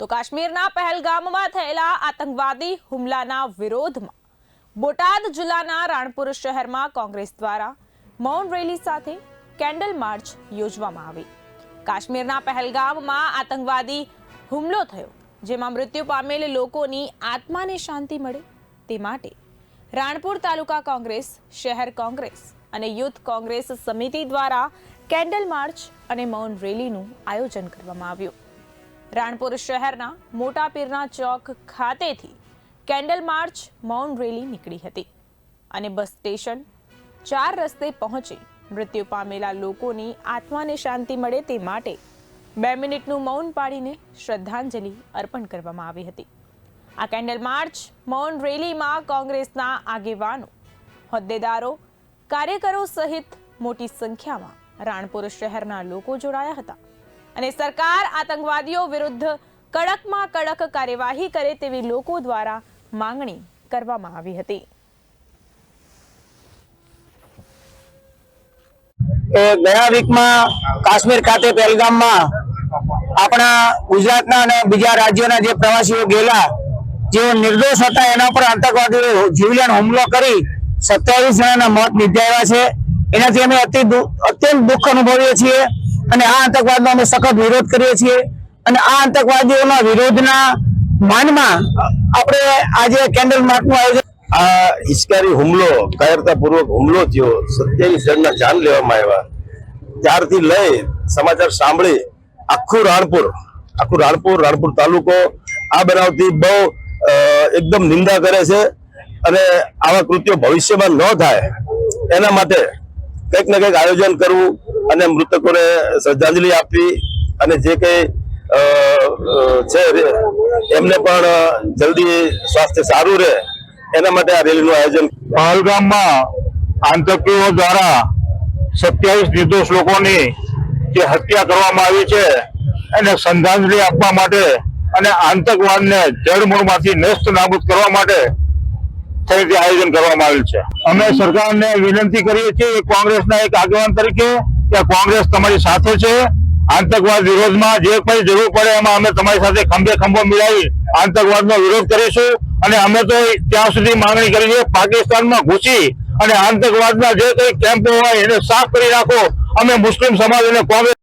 તો કાશ્મીરના પહેલગામમાં થયેલા આતંકવાદી હુમલાના વિરોધમાં બોટાદ જિલ્લાના રાણપુર શહેરમાં કોંગ્રેસ દ્વારા મૌન રેલી સાથે કેન્ડલ માર્ચ યોજવામાં આવી. કાશ્મીરના પહેલગામમાં આતંકવાદી હુમલો થયો, જેમાં મૃત્યુ પામેલ લોકોની આત્માને શાંતિ મળે તે માટે રાણપુર તાલુકા કોંગ્રેસ, શહેર કોંગ્રેસ અને યુથ કોંગ્રેસ સમિતિ દ્વારા કેન્ડલ માર્ચ અને મૌન રેલીનું આયોજન કરવામાં આવ્યું. રાણપુર શહેરના મોટા પીરના ચોક ખાતેથી કેન્ડલ માર્ચ મૌન રેલી નીકળી હતી અને બસ સ્ટેશન ચાર રસ્તે પહોંચી મૃત્યુ પામેલા લોકોની આત્માને શાંતિ મળે તે માટે બે મિનિટનું મૌન પાડીને શ્રદ્ધાંજલિ અર્પણ કરવામાં આવી હતી. આ કેન્ડલ માર્ચ મૌન રેલીમાં કોંગ્રેસના આગેવાનો, હોદ્દેદારો, કાર્યકરો સહિત મોટી સંખ્યામાં રાણપુર શહેરના લોકો જોડાયા હતા. અને સરકાર આતંકવાદીઓ વિરુદ્ધ કડકમાં કડક કાર્યવાહી કરે તેવી લોકો દ્વારા માંગણી કરવામાં આવી હતી. એ ગયા વીકમાં કાશ્મીર ખાતે પહેલગામમાં આપણા ગુજરાતના અને બીજા રાજ્યોના જે પ્રવાસીઓ ગયેલા, જેઓ નિર્દોષ હતા, એના પર આતંકવાદીઓ જીવલેણ હુમલો કરી સત્યાવીસ જણાના મોત નિપજાવ્યા છે. એનાથી અમે અતિ અત્યંત દુઃખ અનુભવીએ છીએ. અને આ આતંકવાદનો અમે સખત વિરોધ કરીએ છીએ. અને આ આતંકવાદીઓના વિરોધના માનમાં આપણે આજે કેન્ડલ માર્ચનું આયોજન આ હિચકારી હુમલો, કાયરતાપૂર્વક હુમલો થયો. સત્યાવીસ જણના જાન લેવામાં આવ્યા. ત્યારથી લઈ સમાચાર સાંભળી આખું રાણપુર આખું રાણપુર રાણપુર તાલુકો આ બનાવથી બહુ એકદમ નિંદા કરે છે. અને આવા કૃત્યો ભવિષ્યમાં ન થાય. એના માટે કંઈક ને કંઈક આયોજન કરવું અને મૃતકોને શ્રદ્ધાંજલિ આપવી અને જે કંઈ છે, એમને પણ જલ્દી સ્વાસ્થ્ય સારું રહે. એના માટે આ રેલીનું આયોજન પહલગામમાં આતંકીઓ દ્વારા સત્યાવીસ નિર્દોષ લોકોની જે હત્યા કરવામાં આવી છે, એને શ્રદ્ધાંજલિ આપવા માટે અને આતંકવાદને જડમૂળમાંથી નષ્ટ નાબૂદ કરવા માટે થઈને આયોજન કરવામાં આવેલ છે. અમે સરકારને વિનંતી કરીએ છીએ કોંગ્રેસના એક આગેવાન તરીકે કે કોંગ્રેસ તમારી સાથે છે. આતંકવાદ વિરોધમાં જે કઈ જરૂર પડે એમાં અમે તમારી સાથે ખંભે ખંભો મિલાવી આતંકવાદનો વિરોધ કરીશું. અને અમે તો ત્યાં સુધી માંગણી કરી છે, પાકિસ્તાનમાં ઘૂસી અને આતંકવાદના જે કઈ કેમ્પો હોય એને સાફ કરી નાખો અમે મુસ્લિમ સમાજ અને કોંગ્રેસ